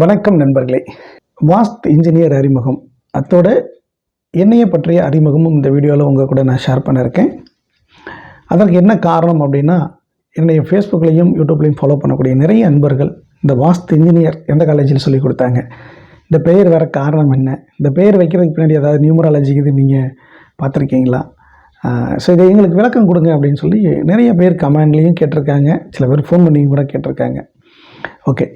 வணக்கம் நண்பர்களே. வாஸ்த் இன்ஜினியர் அறிமுகம். அத்தோட என்னைய பற்றிய அறிமுகமும் இந்த வீடியோவில் உங்கள் கூட நான் ஷேர் பண்ணியிருக்கேன் அதற்கு என்ன காரணம் அப்படின்னா என்னுடைய ஃபேஸ்புக்லேயும் யூடியூப்லேயும் ஃபாலோ பண்ணக்கூடிய நிறைய நண்பர்கள் இந்த வாஸ்து இன்ஜினியர் எந்த காலேஜில் சொல்லி கொடுத்தாங்க. இந்த பெயர் வேறு காரணம் என்ன? இந்த பெயர் வைக்கிறதுக்கு பின்னாடி ஏதாவது நியூமராலஜி இது நீங்கள் பார்த்துருக்கீங்களா? ஸோ இதை எங்களுக்கு விளக்கம் கொடுங்க அப்படின்னு சொல்லி நிறைய பேர் கமெண்ட்லேயும் கேட்டிருக்காங்க. சில பேர் ஃபோன் பண்ணியும் கூட கேட்டிருக்காங்க. ஓகே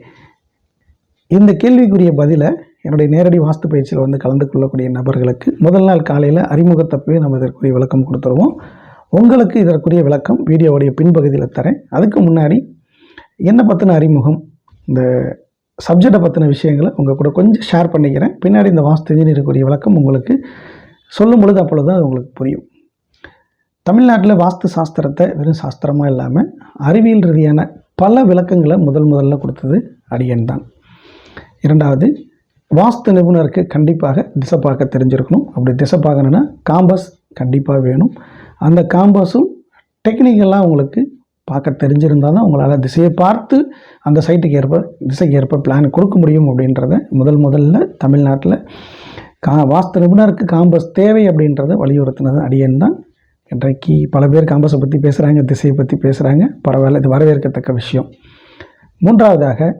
இந்த கேள்விக்குரிய பதிலை என்னுடைய நேரடி வாஸ்து பயிற்சியில் வந்து கலந்து கொள்ளக்கூடிய நபர்களுக்கு முதல் நாள் காலையில் அறிமுகத்தப்பவே நம்ம இதற்குரிய விளக்கம் கொடுத்துருவோம். உங்களுக்கு இதற்குரிய விளக்கம் வீடியோவுடைய பின்பகுதியில் தரேன். அதுக்கு முன்னாடி என்னை பற்றின அறிமுகம் இந்த சப்ஜெக்டை பற்றின விஷயங்களை உங்கள் கூட கொஞ்சம் ஷேர் பண்ணிக்கிறேன். பின்னாடி இந்த வாஸ்து இன்ஜினியருக்குரிய விளக்கம் உங்களுக்கு சொல்லும் பொழுது அப்பொழுது தான் அது உங்களுக்கு புரியும். தமிழ்நாட்டில் வாஸ்து சாஸ்திரத்தை வெறும் சாஸ்திரமாக இல்லாமல் அறிவியல் ரீதியான பல விளக்கங்களை முதல் முதல்ல கொடுத்தது அடியன் தான். இரண்டாவது வாஸ்து நிபுணருக்கு கண்டிப்பாக திசை பார்க்க தெரிஞ்சிருக்கணும். அப்படி திசை பார்க்கணுன்னா காம்பஸ் கண்டிப்பாக வேணும். அந்த காம்பஸும் டெக்னிக்கெல்லாம் உங்களுக்கு பார்க்க தெரிஞ்சிருந்தால் தான் உங்களால் திசையை பார்த்து அந்த சைட்டுக்கு ஏற்ப திசைக்கு ஏற்ப பிளான் கொடுக்க முடியும் அப்படின்றத முதல் முதல்ல தமிழ்நாட்டில் கா வாஸ்து நிபுணருக்கு காம்பஸ் தேவை அப்படின்றத வலியுறுத்தினது அடியன் தான். இன்றைக்கு பல பேர் காம்பஸை பற்றி பேசுகிறாங்க திசையை பற்றி பேசுகிறாங்க பரவாயில்ல இது வரவேற்கத்தக்க விஷயம். மூன்றாவதாக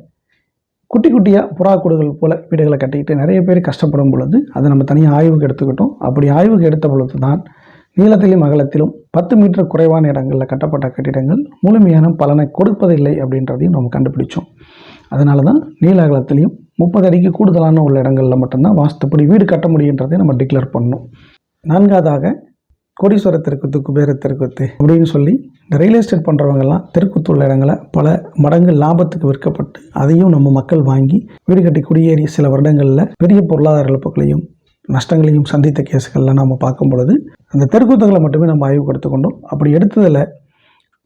குட்டி குட்டியாக புறாக்கூடுகள் போல் வீடுகளை கட்டிக்கிட்டு நிறைய பேர் கஷ்டப்படும் பொழுது அதை நம்ம தனியாக ஆய்வுக்கு எடுத்துக்கிட்டோம். அப்படி ஆய்வுக்கு எடுத்த பொழுது தான் நீளத்திலும் அகலத்திலும் பத்து மீட்டர் குறைவான இடங்களில் கட்டப்பட்ட கட்டிடங்கள் முழுமையான பலனை கொடுப்பதில்லை அப்படின்றதையும் நம்ம கண்டுபிடிச்சோம். அதனால தான் நீள அகலத்திலையும் முப்பது அடிக்கு கூடுதலான உள்ள இடங்களில் மட்டும்தான் வாஸ்துப்படி வீடு கட்ட முடியுன்றதை நம்ம டிக்ளேர் பண்ணோம். நான்காவதாக கோடீஸ்வர தெருக்குத்து குபேர தெருக்குத்து அப்படின்னு சொல்லி இந்த ரியல் எஸ்டேட் பண்ணுறவங்கெல்லாம் தெருக்குத்து உள்ள இடங்களை பல மடங்கு லாபத்துக்கு விற்கப்பட்டு அதையும் நம்ம மக்கள் வாங்கி வீடு கட்டி குடியேறி சில வருடங்களில் பெரிய பொருளாதார இழப்புகளையும் நஷ்டங்களையும் சந்தித்த கேஸுகள்லாம் நம்ம பார்க்கும் பொழுது அந்த தெருக்குத்துகளை மட்டுமே நம்ம ஆய்வு எடுத்துக்கொண்டோம் அப்படி எடுத்ததில்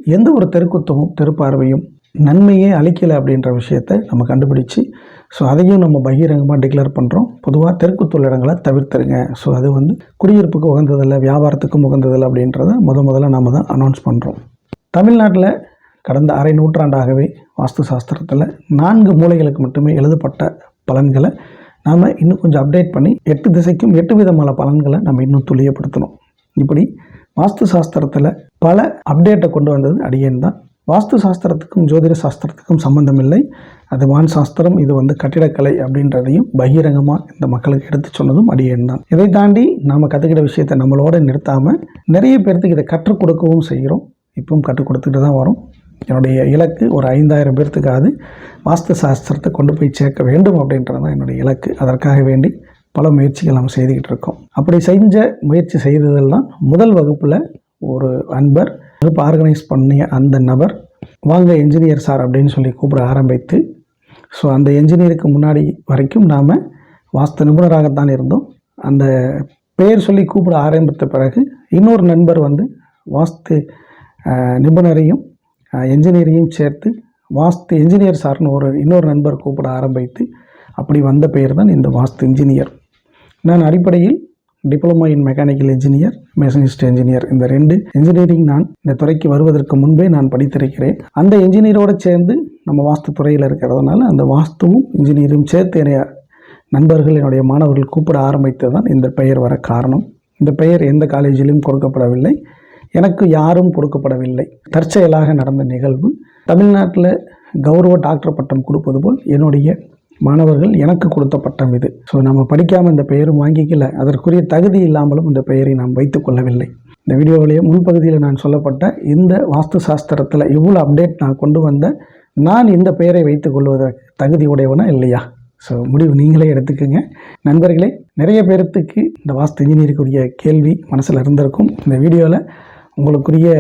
எந்த ஒரு தெருக்குத்தமும் தெருப்பார்வையும் நன்மையே அழிக்கலை அப்படின்ற விஷயத்தை நம்ம கண்டுபிடிச்சு ஸோ அதையும் நம்ம பகிரங்கமாக டிக்ளேர் பண்ணுறோம் பொதுவாக தெருக்குத்துள்ள இடங்களை தவிர்த்துருங்க. ஸோ அது வந்து குடியிருப்புக்கு உகந்ததில்லை வியாபாரத்துக்கும் உகந்ததில்லை அப்படின்றத முத முதல்ல நம்ம தான் அனௌன்ஸ் பண்ணுறோம் தமிழ்நாட்டில் கடந்த அரை நூற்றாண்டாகவே வாஸ்து சாஸ்திரத்தில் நான்கு மூலைகளுக்கு மட்டுமே எழுதப்பட்ட பலன்களை நாம் இன்னும் கொஞ்சம் அப்டேட் பண்ணி எட்டு திசைக்கும் எட்டு விதமான பலன்களை நம்ம இன்னும் துல்லியப்படுத்தணும். இப்படி வாஸ்து சாஸ்திரத்தில் பல அப்டேட்டை கொண்டு வந்தது அடியேன் தான். வாஸ்து சாஸ்திரத்துக்கும் ஜோதிட சாஸ்திரத்துக்கும் சம்பந்தம் இல்லை அது வான் சாஸ்திரம் இது வந்து கட்டிடக்கலை அப்படின்றதையும் பகிரங்கமாக இந்த மக்களுக்கு எடுத்து சொன்னதும் அடியேன் தான். இதை தாண்டி நாம் கற்றுக்கிட்ட விஷயத்தை நம்மளோட நிறுத்தாமல் நிறைய பேர்த்துக்கு இதை கற்றுக் கொடுக்கவும் செய்கிறோம். இப்பவும் கற்றுக் கொடுத்துட்டு தான் வரும். என்னுடைய இலக்கு ஒரு ஐந்தாயிரம் பேர்த்துக்காவது வாஸ்து சாஸ்திரத்தை கொண்டு போய் சேர்க்க வேண்டும் அப்படின்றது தான் என்னுடைய இலக்கு. அதற்காக வேண்டி பல முயற்சிகள் நம்ம செய்துக்கிட்டு இருக்கோம். அப்படி செஞ்ச முயற்சி செய்ததெல்லாம் முதல் வகுப்பில் ஒரு அன்பர் வகுப்பு ஆர்கனைஸ் பண்ணிய அந்த நபர் வாங்க என்ஜினியர் சார் அப்படின்னு சொல்லி கூப்பிட ஆரம்பித்து ஸோ அந்த என்ஜினியருக்கு முன்னாடி வரைக்கும் நாம் வாஸ்து நிபுணராகத்தான் இருந்தோம். அந்த பெயர் சொல்லி கூப்பிட ஆரம்பித்த பிறகு இன்னொரு நண்பர் வந்து வாஸ்து நிபுணரையும் என்ஜினியரையும் சேர்த்து வாஸ்து என்ஜினியர் சார்னு ஒரு இன்னொரு நண்பர் கூப்பிட ஆரம்பித்து அப்படி வந்த பெயர் தான் இந்த வாஸ்து இன்ஜினியர் நான் அடிப்படையில் diploma in mechanical engineer machinist engineer இந்த ரெண்டு இன்ஜினியரிங் நான் இந்த துறைக்கு வருவதற்கு முன்பே நான் படித்திருக்கிறேன். அந்த இன்ஜினியரோடு சேர்ந்து நம்ம வாஸ்து துறையில் இருக்கிறதுனால அந்த வாஸ்துவும் இன்ஜினியரும் சேர்த்து என்னைய நண்பர்கள் என்னுடைய மாணவர்கள் கூப்பிட ஆரம்பித்தது தான் இந்த பெயர் வர காரணம். இந்த பெயர் எந்த காலேஜிலும் கொடுக்கப்படவில்லை. எனக்கு யாரும் கொடுக்கப்படவில்லை. தற்செயலாக நடந்த நிகழ்வு தமிழ்நாட்டில் கௌரவ டாக்டர் பட்டம் கொடுப்பது போல் என்னுடைய மாணவர்கள் எனக்கு கொடுத்த பட்டம் இது. ஸோ நம்ம படிக்காமல் இந்த பெயரும் வாங்கிக்கல. அதற்குரிய தகுதி இல்லாமலும் இந்த பெயரை நாம் வைத்துக் கொள்ளவில்லை. இந்த வீடியோவிலேயே முன்பகுதியில் நான் சொல்லப்பட்ட இந்த வாஸ்து சாஸ்திரத்தில் இவ்வளோ அப்டேட் நான் கொண்டு வந்த நான் இந்த பெயரை வைத்துக் கொள்வதற்கு தகுதி உடையவனா இல்லையா? ஸோ முடிவு நீங்களே எடுத்துக்கோங்க. நண்பர்களே நிறைய பேர்த்துக்கு இந்த வாஸ்து இன்ஜினியருக்குரிய கேள்வி மனசில் இருந்திருக்கும். இந்த வீடியோவில் உங்களுக்குரிய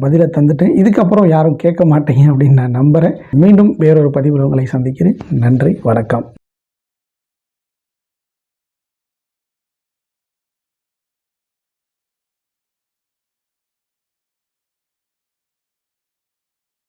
பதிலை தந்துட்டேன். இதுக்கப்புறம் யாரும் கேட்க மாட்டீங்க அப்படின்னு நான் நம்புகிறேன் மீண்டும் வேறொரு பதிவில் உங்களை சந்திக்கிறேன். நன்றி வணக்கம்.